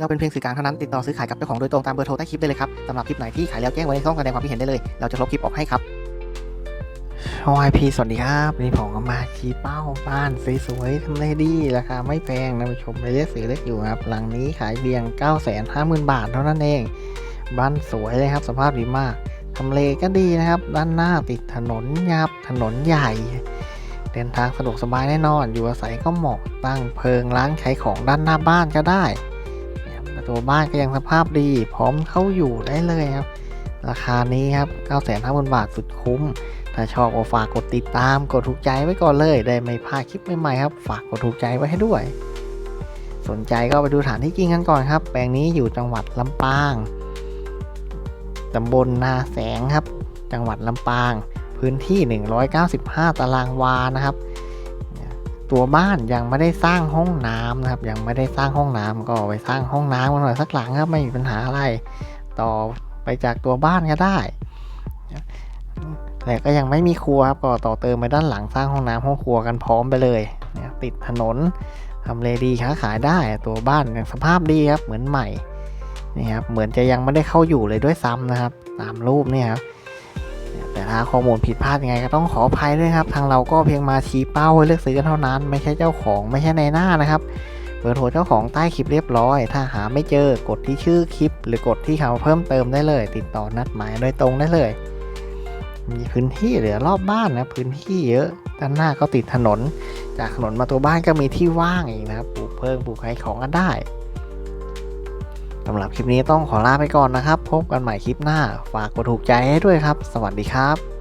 เราเป็นเพียงสื่อกลางเท่านั้นติดต่อซื้อขายกับเจ้าของโดยตรงตามเบอร์โทรใต้คลิปได้เลยครับสำหรับคลิปไหนที่ขายแล้วแจ้งไว้ในช่องแสดงความคิดเห็นได้เลย เราจะลบคลิปออกให้ครับ YP สวัสดีครับวันนี้ผมก็มาชี้เป้าบ้านสวยๆทำเลดีราคาไม่แพงนะผู้ชมเลยเรียกซื้อเล็กอยู่ครับ หลังนี้ขายเพียง 950,000 บาทเท่านั้นเอง บ้านสวยเลยครับสภาพดีมากทำเลก็ดีนะครับ ด้านหน้าติดถนนยับถนนใหญ่ เดินทางสะดวกสบายแน่นอน อยู่อาศัยก็เหมาะตั้งเพิงร้านขายของด้านหน้าบ้านก็ได้ นะครับประตูบ้านก็ยังสภาพดี พร้อมเข้าอยู่ได้เลยครับ ราคานี้ครับ 950,000 บาทสุดคุ้ม ถ้าชอบก็ฝากกดติดตาม กดถูกใจไว้ก่อนเลย ได้ไม่พลาดคลิปใหม่ๆครับ ฝากกดถูกใจไว้ให้ด้วย สนใจก็ไปดูฐานที่จริงกันก่อนครับ แปลงนี้อยู่จังหวัดลำปางตำบลนาแสงครับ จังหวัดลำปาง พื้นที่ 195 ตารางวานะครับ ตัวบ้านยังไม่ได้สร้างห้องน้ำนะครับ ยังไม่ได้สร้างห้องน้ำก็ไปสร้างห้องน้ำกันหน่อยสักหลังครับไม่มีปัญหาอะไร ต่อไปจากตัวบ้านก็ได้แต่ก็ยังไม่มีครัวครับก็ต่อเติมไปด้านหลังสร้างห้องน้ำห้องครัวกันพร้อมไปเลยเนี่ยติดถนนทำเลดีค้าขายได้ตัวบ้านยังสภาพดีครับเหมือนใหม่นี่ครับเหมือนจะยังไม่ได้เข้าอยู่เลยด้วยซ้ำนะครับ ตามรูปเนี่ยครับ แต่ถ้าข้อมูลผิดพลาดยังไงก็ต้องขออภัยด้วยครับ ทางเราก็เพียงมาชี้เป้าให้เลือกซื้อกันเท่านั้น ไม่ใช่เจ้าของไม่ใช่ในหน้านะครับเบอร์โทรเจ้าของใต้คลิปเรียบร้อย ถ้าหาไม่เจอกดที่ชื่อคลิป หรือกดที่คำเพิ่มเติมได้เลย ติดต่อนัดหมายโดยตรงได้เลย มีพื้นที่เหลือรอบบ้านนะพื้นที่เยอะ ด้านหน้าก็ติดถนน จากถนนมาตัวบ้านก็มีที่ว่างอีกนะครับปลูกเพิ่มปลูกขายของกันได้ำหรับคลิปนี้ต้องขอลาไปก่อนนะครับ พบกันใหม่คลิปหน้า ฝากกดถูกใจให้ด้วยครับ สวัสดีครับ